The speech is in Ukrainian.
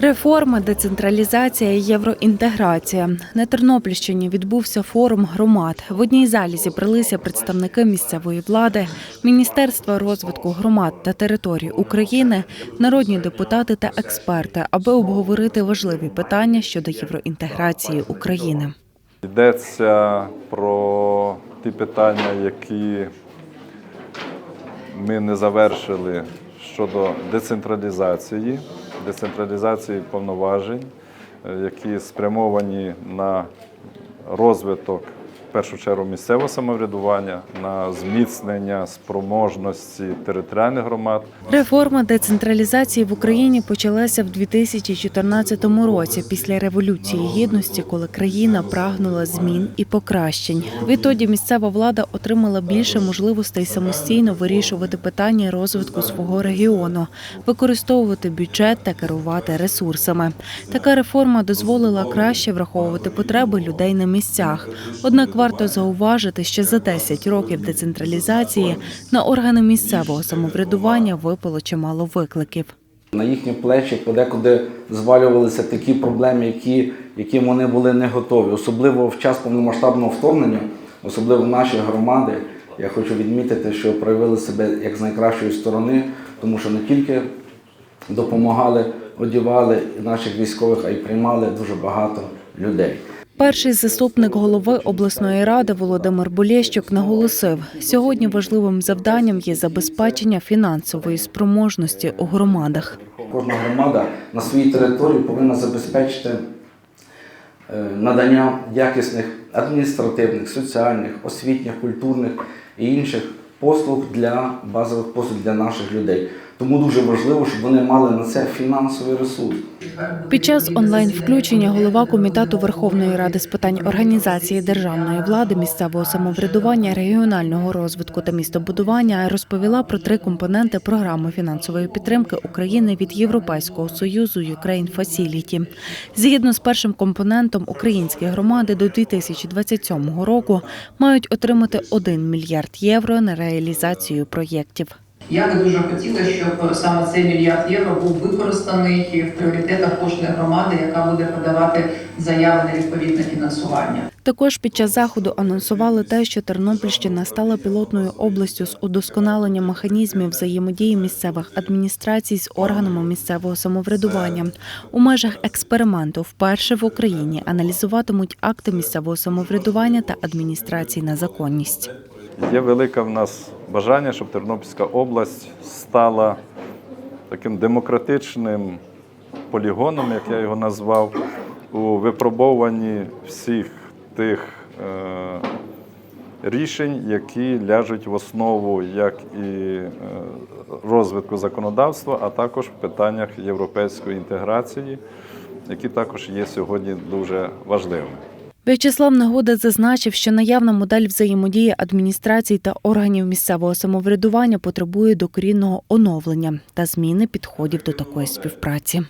Реформа, децентралізація євроінтеграція. На Тернопільщині відбувся форум громад. В одній залі зібралися представники місцевої влади, Міністерства розвитку громад та територій України, народні депутати та експерти, аби обговорити важливі питання щодо євроінтеграції України. Йдеться про ті питання, які ми не завершили щодо децентралізації, децентралізації повноважень, е, які спрямовані на розвиток першу чергу місцевого самоврядування, на зміцнення спроможності територіальних громад. Реформа децентралізації в Україні почалася в 2014 році після революції гідності, коли країна прагнула змін і покращень. Відтоді місцева влада отримала більше можливостей самостійно вирішувати питання розвитку свого регіону, використовувати бюджет та керувати ресурсами. Така реформа дозволила краще враховувати потреби людей на місцях. Однак варто зауважити, що за 10 років децентралізації на органи місцевого самоврядування випало чимало викликів. На їхні плечі подекуди звалювалися такі проблеми, які, яким вони були не готові. Особливо в час повномасштабного вторгнення, особливо наші громади. Я хочу відмітити, що проявили себе як з найкращої сторони, тому що не тільки допомагали, одівали наших військових, а й приймали дуже багато людей. Перший заступник голови обласної ради Володимир Болєщук наголосив, сьогодні важливим завданням є забезпечення фінансової спроможності у громадах. Кожна громада на своїй території повинна забезпечити е, надання якісних адміністративних, соціальних, освітніх, культурних і інших послуг для базових послуг для наших людей. Тому дуже важливо, щоб вони мали на це фінансовий ресурс. Під час онлайн-включення голова комітету Верховної Ради з питань організації державної влади, місцевого самоврядування, регіонального розвитку та містобудування розповіла про три компоненти програми фінансової підтримки України від Європейського союзу Ukraine Facility. Згідно з першим компонентом, українські громади до 2027 року мають отримати 1 мільярд євро на реалізацію проєктів. Я би дуже хотіла, щоб саме цей мільярд євро був використаний в пріоритетах кожної громади, яка буде подавати заяви на відповідне фінансування. Також під час заходу анонсували те, що Тернопільщина стала пілотною областю з удосконалення механізмів взаємодії місцевих адміністрацій з органами місцевого самоврядування. У межах експерименту вперше в Україні аналізуватимуть акти місцевого самоврядування та адміністрації на законність. Є велике в нас бажання, щоб Тернопільська область стала таким демократичним полігоном, як я його назвав, у випробовуванні всіх тих е, рішень, які ляжуть в основу як і е, розвитку законодавства, а також в питаннях європейської інтеграції, які також є сьогодні дуже важливими. В'ячеслав Нагода зазначив, що наявна модель взаємодії адміністрацій та органів місцевого самоврядування потребує докорінного оновлення та зміни підходів до такої співпраці.